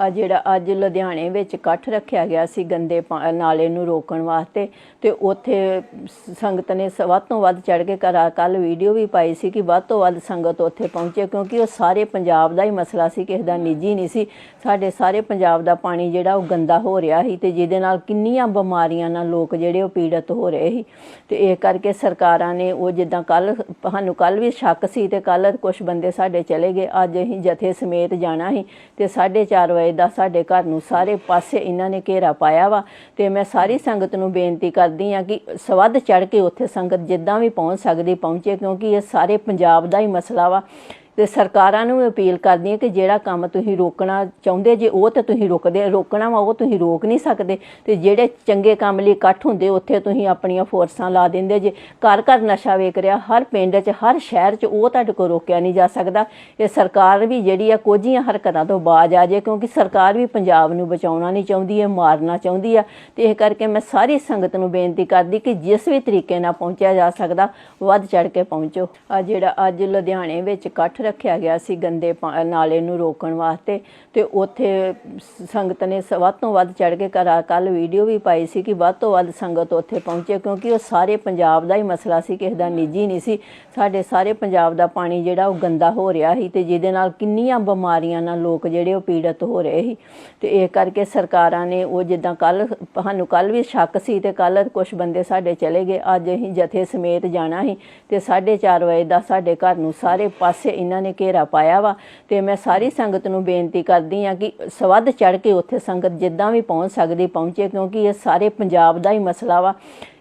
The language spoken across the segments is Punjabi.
ਆ ਜਿਹੜਾ ਅੱਜ ਲੁਧਿਆਣੇ ਵਿੱਚ ਇਕੱਠ ਰੱਖਿਆ ਗਿਆ ਸੀ ਗੰਦੇ ਪਾ- ਨਾਲੇ ਨੂੰ ਰੋਕਣ ਵਾਸਤੇ, ਤੇ ਉੱਥੇ ਸੰਗਤ ਨੇ ਸ- ਵੱਧ ਤੋਂ ਵੱਧ ਚੜ ਕੇ ਕਰਾ ਕੱਲ ਵੀਡੀਓ ਵੀ ਪਾਈ ਸੀ ਕਿ ਵੱਧ ਤੋਂ ਵੱਧ ਸੰਗਤ ਉੱਥੇ ਪਹੁੰਚੇ, ਕਿਉਂਕਿ ਉਹ ਸਾਰੇ ਪੰਜਾਬ ਦਾ ਹੀ ਮਸਲਾ ਸੀ, ਕਿਸੇ ਦਾ ਨਿੱਜੀ ਨਹੀਂ ਸੀ। ਸਾਡੇ ਸਾਰੇ ਪੰਜਾਬ ਦਾ ਪਾਣੀ ਜਿਹੜਾ ਉਹ ਗੰਦਾ ਹੋ ਰਿਹਾ ਸੀ ਤੇ ਜਿਹਦੇ ਨਾਲ ਕਿੰਨੀਆਂ ਬਿਮਾਰੀਆਂ ਨਾਲ ਲੋਕ ਜਿਹੜੇ ਉਹ ਪੀੜਤ ਹੋ ਰਹੇ ਸੀ। ਤੇ ਇਹ ਕਰਕੇ ਸਰਕਾਰਾਂ ਨੇ ਉਹ ਜਿੱਦਾਂ ਕੱਲ ਸਾਨੂੰ ਕੱਲ ਵੀ ਸ਼ੱਕ ਸੀ ਤੇ ਕੱਲ ਕੁਝ ਬੰਦੇ ਸਾਡੇ ਚਲੇ ਗਏ, ਅੱਜ ਅਸੀਂ ਜਥੇ ਸਮੇਤ ਜਾਣਾ ਸੀ ਤੇ 4:30 ਵਜੇ ਦਾ ਸਾਡੇ ਘਰ ਨੂੰ ਸਾਰੇ ਪਾਸੇ ਇਹਨਾਂ ਨੇ ਘੇਰਾ ਪਾਇਆ ਵਾ। ਤੇ ਮੈਂ ਸਾਰੀ ਸੰਗਤ ਨੂੰ ਬੇਨਤੀ ਕਰਦੀ ਆ ਕਿ ਸਵੱਧ ਚੜ ਕੇ ਉੱਥੇ ਸੰਗਤ ਜਿੱਦਾਂ ਵੀ ਪਹੁੰਚ ਸਕਦੀ ਪਹੁੰਚੇ, ਕਿਉਂਕਿ ਇਹ ਸਾਰੇ ਪੰਜਾਬ ਦਾ ਹੀ ਮਸਲਾ ਵਾ। ਤੇ ਸਰਕਾਰਾਂ ਨੂੰ ਅਪੀਲ ਕਰਦੀ ਹਾਂ ਕਿ ਜਿਹੜਾ ਕੰਮ ਤੁਸੀਂ ਰੋਕਣਾ ਚਾਹੁੰਦੇ ਜੇ ਉਹ ਤਾਂ ਤੁਸੀਂ ਰੁਕਦੇ, ਰੋਕਣਾ ਵਾ, ਉਹ ਤੁਸੀਂ ਰੋਕ ਨਹੀਂ ਸਕਦੇ। ਤੇ ਜਿਹੜੇ ਚੰਗੇ ਕੰਮ ਲਈ ਇਕੱਠ ਹੁੰਦੇ, ਉੱਥੇ ਤੁਸੀਂ ਆਪਣੀਆਂ ਫੋਰਸਾਂ ਲਾ ਦਿੰਦੇ ਜੇ। ਘਰ ਘਰ ਨਸ਼ਾ ਵੇਖ ਰਿਹਾ, ਹਰ ਪਿੰਡ 'ਚ, ਹਰ ਸ਼ਹਿਰ 'ਚ ਉਹ ਤੁਹਾਡੇ ਕੋਲ ਰੋਕਿਆ ਨਹੀਂ ਜਾ ਸਕਦਾ। ਇਹ ਸਰਕਾਰ ਵੀ ਜਿਹੜੀ ਆ, ਕੋਝੀਆਂ ਹਰਕਤਾਂ ਤੋਂ ਬਾਜ ਆ ਜੇ, ਕਿਉਂਕਿ ਸਰਕਾਰ ਵੀ ਪੰਜਾਬ ਨੂੰ ਬਚਾਉਣਾ ਨਹੀਂ ਚਾਹੁੰਦੀ ਹੈ ਮਾਰਨਾ ਚਾਹੁੰਦੀ ਆ। ਤੇ ਇਹ ਕਰਕੇ ਮੈਂ ਸਾਰੀ ਸੰਗਤ ਨੂੰ ਬੇਨਤੀ ਕਰਦੀ ਕਿ ਜਿਸ ਵੀ ਤਰੀਕੇ ਨਾਲ ਪਹੁੰਚਿਆ ਜਾ ਸਕਦਾ, ਵੱਧ ਚੜ ਕੇ ਪਹੁੰਚੋ। ਆ ਜਿਹੜਾ ਅੱਜ ਲੁਧਿਆਣੇ ਵਿੱਚ ਇਕੱਠ ਰੱਖਿਆ ਗਿਆ ਸੀ ਗੰਦੇ ਪਾ- ਨਾਲੇ ਨੂੰ ਰੋਕਣ ਵਾਸਤੇ। ਤੇ ਉੱਥੇ ਸੰਗਤ ਨੇ ਸ- ਵੱਧ ਤੋਂ ਵੱਧ ਚੜ ਕੇ ਕਰਾ ਕੱਲ ਵੀਡੀਓ ਵੀ ਪਾਈ ਸੀ ਕਿ ਵੱਧ ਤੋਂ ਵੱਧ ਸੰਗਤ ਉੱਥੇ ਪਹੁੰਚੇ, ਕਿਉਂਕਿ ਉਹ ਸਾਰੇ ਪੰਜਾਬ ਦਾ ਹੀ ਮਸਲਾ ਸੀ, ਕਿਸੇ ਦਾ ਨਿੱਜੀ ਨਹੀਂ ਸੀ। ਸਾਡੇ ਸਾਰੇ ਪੰਜਾਬ ਦਾ ਪਾਣੀ ਜਿਹੜਾ ਉਹ ਗੰਦਾ ਹੋ ਰਿਹਾ ਸੀ ਤੇ ਜਿਹਦੇ ਨਾਲ ਕਿੰਨੀਆਂ ਬਿਮਾਰੀਆਂ ਨਾਲ ਲੋਕ ਜਿਹੜੇ ਉਹ ਪੀੜਤ ਹੋ ਰਹੇ ਸੀ। ਤੇ ਇਹ ਕਰਕੇ ਸਰਕਾਰਾਂ ਨੇ ਉਹ ਜਿੱਦਾਂ ਕੱਲ ਸਾਨੂੰ ਕੱਲ ਵੀ ਸ਼ੱਕ ਸੀ ਤੇ ਕੱਲ ਕੁਝ ਬੰਦੇ ਸਾਡੇ ਚਲੇ ਗਏ। ਅੱਜ ਅਸੀਂ ਜਥੇ ਸਮੇਤ ਜਾਣਾ ਸੀ ਤੇ 4:30 ਵਜੇ ਦਾ ਸਾਡੇ ਘਰ ਨੂੰ ਸਾਰੇ ਪਾਸੇ ਇਹਨਾਂ ਨੇ ਘੇਰਾ ਪਾਇਆ ਵਾ, ਤੇ ਮੈਂ ਸਾਰੀ ਸੰਗਤ ਨੂੰ ਬੇਨਤੀ ਕਰਦੀ ਆ ਕਿ ਸਵੱਧ ਚੜ ਕੇ ਉੱਥੇ ਸੰਗਤ ਜਿੱਦਾਂ ਵੀ ਪਹੁੰਚ ਸਕਦੀ ਪਹੁੰਚੇ, ਕਿਉਂਕਿ ਇਹ ਸਾਰੇ ਪੰਜਾਬ ਦਾ ਹੀ ਮਸਲਾ ਵਾ।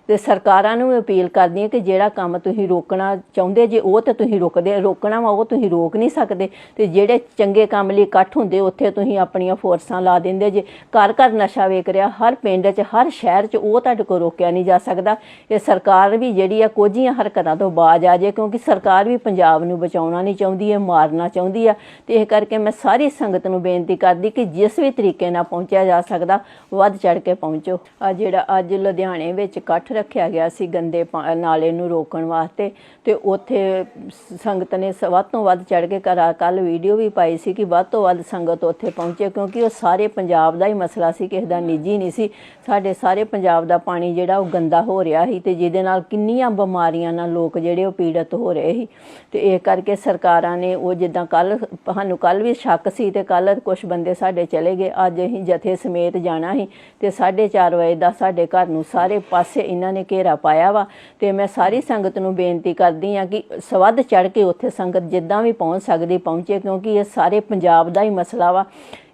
ਤੇ ਸਰਕਾਰਾਂ ਨੂੰ ਵੀ ਅਪੀਲ ਕਰਦੀ ਹਾਂ ਕਿ ਜਿਹੜਾ ਕੰਮ ਤੁਸੀਂ ਰੋਕਣਾ ਚਾਹੁੰਦੇ ਜੇ ਉਹ ਤੇ ਤੁਸੀਂ ਰੋਕਦੇ, ਰੋਕਣਾ ਵਾ, ਉਹ ਤੁਸੀਂ ਰੋਕ ਨਹੀਂ ਸਕਦੇ। ਤੇ ਜਿਹੜੇ ਚੰਗੇ ਕੰਮ ਲਈ ਇਕੱਠ ਹੁੰਦੇ, ਉੱਥੇ ਤੁਸੀਂ ਆਪਣੀਆਂ ਫੋਰਸਾਂ ਲਾ ਦਿੰਦੇ ਜੇ। ਘਰ ਘਰ ਨਸ਼ਾ ਵੇਖ ਰਿਹਾ, ਹਰ ਪਿੰਡ 'ਚ, ਹਰ ਸ਼ਹਿਰ 'ਚ ਉਹ ਤੁਹਾਡੇ ਕੋਲ ਰੋਕਿਆ ਨਹੀਂ ਜਾ ਸਕਦਾ। ਇਹ ਸਰਕਾਰ ਵੀ ਜਿਹੜੀ ਆ, ਕੋਝੀਆਂ ਹਰਕਤਾਂ ਤੋਂ ਬਾਜ ਆ ਜੇ, ਕਿਉਂਕਿ ਸਰਕਾਰ ਵੀ ਪੰਜਾਬ ਨੂੰ ਬਚਾਉਣਾ ਨਹੀਂ ਚਾਹੁੰਦੀ ਹੈ ਮਾਰਨਾ ਚਾਹੁੰਦੀ ਆ। ਤੇ ਇਹ ਕਰਕੇ ਮੈਂ ਸਾਰੀ ਸੰਗਤ ਨੂੰ ਬੇਨਤੀ ਕਰਦੀ ਕਿ ਜਿਸ ਵੀ ਤਰੀਕੇ ਨਾਲ ਪਹੁੰਚਿਆ ਜਾ ਸਕਦਾ, ਵੱਧ ਚੜ ਕੇ ਪਹੁੰਚੋ। ਆ ਜਿਹੜਾ ਅੱਜ ਲੁਧਿਆਣੇ ਵਿੱਚ ਇਕੱਠ ਰੱਖਿਆ ਗਿਆ ਸੀ ਗੰਦੇ ਪਾ- ਨਾਲੇ ਨੂੰ ਰੋਕਣ ਵਾਸਤੇ ਤੇ ਉੱਥੇ ਸੰਗਤ ਨੇ ਵੱਧ ਤੋਂ ਵੱਧ ਚੜ ਕੇ ਕਰਾ ਕੱਲ ਵੀਡੀਓ ਵੀ ਪਾਈ ਸੀ ਕਿ ਵੱਧ ਤੋਂ ਵੱਧ ਸੰਗਤ ਉੱਥੇ ਪਹੁੰਚੇ ਕਿਉਂਕਿ ਉਹ ਸਾਰੇ ਪੰਜਾਬ ਦਾ ਹੀ ਮਸਲਾ ਸੀ, ਕਿਸੇ ਦਾ ਨਿੱਜੀ ਨਹੀਂ ਸੀ। ਸਾਡੇ ਸਾਰੇ ਪੰਜਾਬ ਦਾ ਪਾਣੀ ਜਿਹੜਾ ਉਹ ਗੰਦਾ ਹੋ ਰਿਹਾ ਸੀ ਤੇ ਜਿਹਦੇ ਨਾਲ ਕਿੰਨੀਆਂ ਬਿਮਾਰੀਆਂ ਨਾਲ ਲੋਕ ਜਿਹੜੇ ਉਹ ਪੀੜਤ ਹੋ ਰਹੇ ਸੀ। ਤੇ ਇਹ ਕਰਕੇ ਸਰਕਾਰਾਂ ਨੇ ਉਹ ਜਿੱਦਾਂ ਕੱਲ ਸਾਨੂੰ ਕੱਲ ਵੀ ਸ਼ੱਕ ਸੀ ਤੇ ਕੱਲ ਕੁਝ ਬੰਦੇ ਸਾਡੇ ਚਲੇ ਗਏ, ਅੱਜ ਅਸੀਂ ਜਥੇ ਸਮੇਤ ਜਾਣਾ ਸੀ ਤੇ 4:30 ਵਜੇ ਦਾ ਸਾਡੇ ਘਰ ਨੂੰ ਸਾਰੇ ਪਾਸੇ ਇਹਨਾਂ ਨੇ ਘੇਰਾ ਪਾਇਆ ਵਾ। ਤੇ ਮੈਂ ਸਾਰੀ ਸੰਗਤ ਨੂੰ ਬੇਨਤੀ ਕਰਦੀ ਆ ਕਿ ਸਵੱਧ ਚੜ ਕੇ ਉੱਥੇ ਸੰਗਤ ਜਿੱਦਾਂ ਵੀ ਪਹੁੰਚ ਸਕਦੀ ਪਹੁੰਚੇ, ਕਿਉਂਕਿ ਇਹ ਸਾਰੇ ਪੰਜਾਬ ਦਾ ਹੀ ਮਸਲਾ ਵਾ।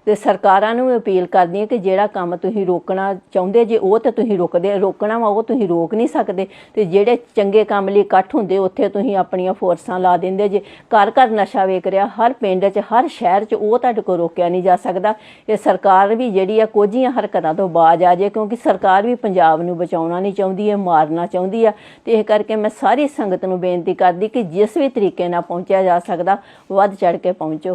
ਤੇ ਸਰਕਾਰਾਂ ਨੂੰ ਵੀ ਅਪੀਲ ਕਰਦੀ ਹਾਂ ਕਿ ਜਿਹੜਾ ਕੰਮ ਤੁਸੀਂ ਰੋਕਣਾ ਚਾਹੁੰਦੇ ਜੇ ਉਹ ਤਾਂ ਤੁਸੀਂ ਰੋਕਦੇ, ਰੋਕਣਾ ਵਾ ਉਹ ਤੁਸੀਂ ਰੋਕ ਨਹੀਂ ਸਕਦੇ। ਤੇ ਜਿਹੜੇ ਚੰਗੇ ਕੰਮ ਲਈ ਇਕੱਠ ਹੁੰਦੇ, ਉੱਥੇ ਤੁਸੀਂ ਆਪਣੀਆਂ ਫੋਰਸਾਂ ਲਾ ਦਿੰਦੇ ਜੇ। ਘਰ ਘਰ ਨਸ਼ਾ ਵੇਚ ਰਿਹਾ, ਹਰ ਪਿੰਡ 'ਚ, ਹਰ ਸ਼ਹਿਰ 'ਚ ਉਹ ਤੁਹਾਡੇ ਕੋਲ ਰੋਕਿਆ ਨਹੀਂ ਜਾ ਸਕਦਾ। ਇਹ ਸਰਕਾਰ ਵੀ ਜਿਹੜੀ ਆ ਕੋਝੀਆਂ ਹਰਕਤਾਂ ਤੋਂ ਬਾਜ ਆ ਜੇ, ਕਿਉਂਕਿ ਸਰਕਾਰ ਵੀ ਪੰਜਾਬ ਨੂੰ ਬਚਾਉਣਾ ਨਹੀਂ ਚਾਹੁੰਦੀ ਹੈ ਮਾਰਨਾ ਚਾਹੁੰਦੀ ਆ। ਤੇ ਇਹ ਕਰਕੇ ਮੈਂ ਸਾਰੀ ਸੰਗਤ ਨੂੰ ਬੇਨਤੀ ਕਰਦੀ ਕਿ ਜਿਸ ਵੀ ਤਰੀਕੇ ਨਾਲ ਪਹੁੰਚਿਆ ਜਾ ਸਕਦਾ, ਵੱਧ ਚੜ ਕੇ ਪਹੁੰਚੋ।